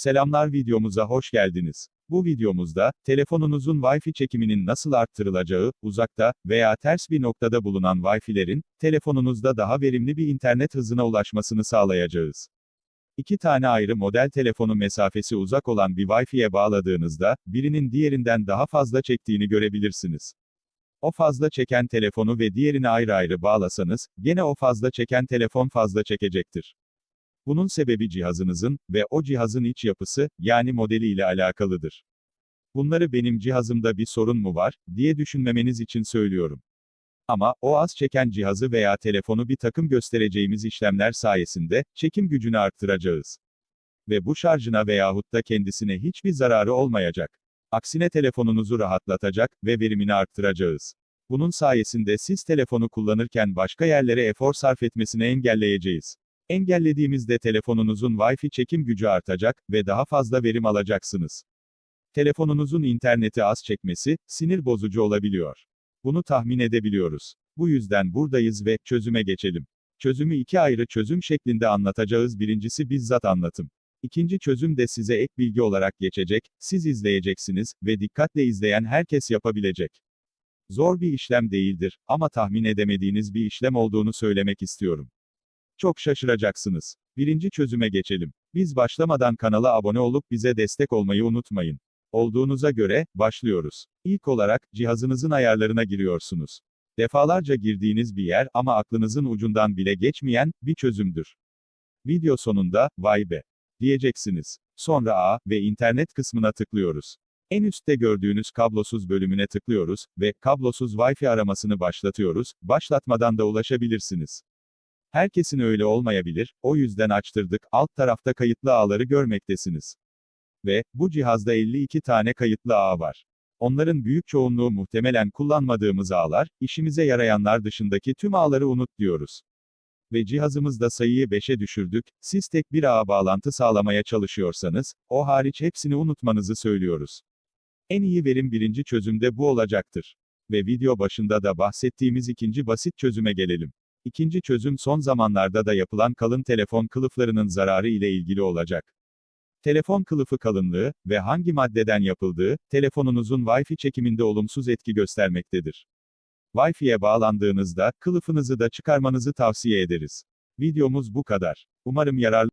Selamlar videomuza hoş geldiniz. Bu videomuzda, telefonunuzun Wi-Fi çekiminin nasıl arttırılacağı, uzakta veya ters bir noktada bulunan Wi-Fi'lerin, telefonunuzda daha verimli bir internet hızına ulaşmasını sağlayacağız. İki tane ayrı model telefonu mesafesi uzak olan bir Wi-Fi'ye bağladığınızda, birinin diğerinden daha fazla çektiğini görebilirsiniz. O fazla çeken telefonu ve diğerini ayrı ayrı bağlasanız, gene o fazla çeken telefon fazla çekecektir. Bunun sebebi cihazınızın ve o cihazın iç yapısı, yani modeli ile alakalıdır. Bunları benim cihazımda bir sorun mu var, diye düşünmemeniz için söylüyorum. Ama, o az çeken cihazı veya telefonu bir takım göstereceğimiz işlemler sayesinde, çekim gücünü arttıracağız. Ve bu şarjına veyahut da kendisine hiçbir zararı olmayacak. Aksine telefonunuzu rahatlatacak ve verimini arttıracağız. Bunun sayesinde siz telefonu kullanırken başka yerlere efor sarf etmesini engelleyeceğiz. Engellediğimizde telefonunuzun Wi-Fi çekim gücü artacak ve daha fazla verim alacaksınız. Telefonunuzun interneti az çekmesi, sinir bozucu olabiliyor. Bunu tahmin edebiliyoruz. Bu yüzden buradayız ve çözüme geçelim. Çözümü iki ayrı çözüm şeklinde anlatacağız. Birincisi bizzat anlatım. İkinci çözüm de size ek bilgi olarak geçecek, siz izleyeceksiniz ve dikkatle izleyen herkes yapabilecek. Zor bir işlem değildir ama tahmin edemediğiniz bir işlem olduğunu söylemek istiyorum. Çok şaşıracaksınız. Birinci çözüme geçelim. Biz başlamadan kanala abone olup bize destek olmayı unutmayın. Olduğunuza göre, başlıyoruz. İlk olarak, cihazınızın ayarlarına giriyorsunuz. Defalarca girdiğiniz bir yer ama aklınızın ucundan bile geçmeyen, bir çözümdür. Video sonunda, vay be, diyeceksiniz. Sonra A ve internet kısmına tıklıyoruz. En üstte gördüğünüz kablosuz bölümüne tıklıyoruz ve kablosuz Wi-Fi aramasını başlatıyoruz. Başlatmadan da ulaşabilirsiniz. Herkesin öyle olmayabilir, o yüzden açtırdık, alt tarafta kayıtlı ağları görmektesiniz. Ve, bu cihazda 52 tane kayıtlı ağ var. Onların büyük çoğunluğu muhtemelen kullanmadığımız ağlar, işimize yarayanlar dışındaki tüm ağları unut diyoruz. Ve cihazımızda sayıyı 5'e düşürdük, siz tek bir ağa bağlantı sağlamaya çalışıyorsanız, o hariç hepsini unutmanızı söylüyoruz. En iyi verim birinci çözümde bu olacaktır. Ve video başında da bahsettiğimiz ikinci basit çözüme gelelim. İkinci çözüm son zamanlarda da yapılan kalın telefon kılıflarının zararı ile ilgili olacak. Telefon kılıfı kalınlığı ve hangi maddeden yapıldığı, telefonunuzun Wi-Fi çekiminde olumsuz etki göstermektedir. Wi-Fi'ye bağlandığınızda, kılıfınızı da çıkarmanızı tavsiye ederiz. Videomuz bu kadar. Umarım yararlı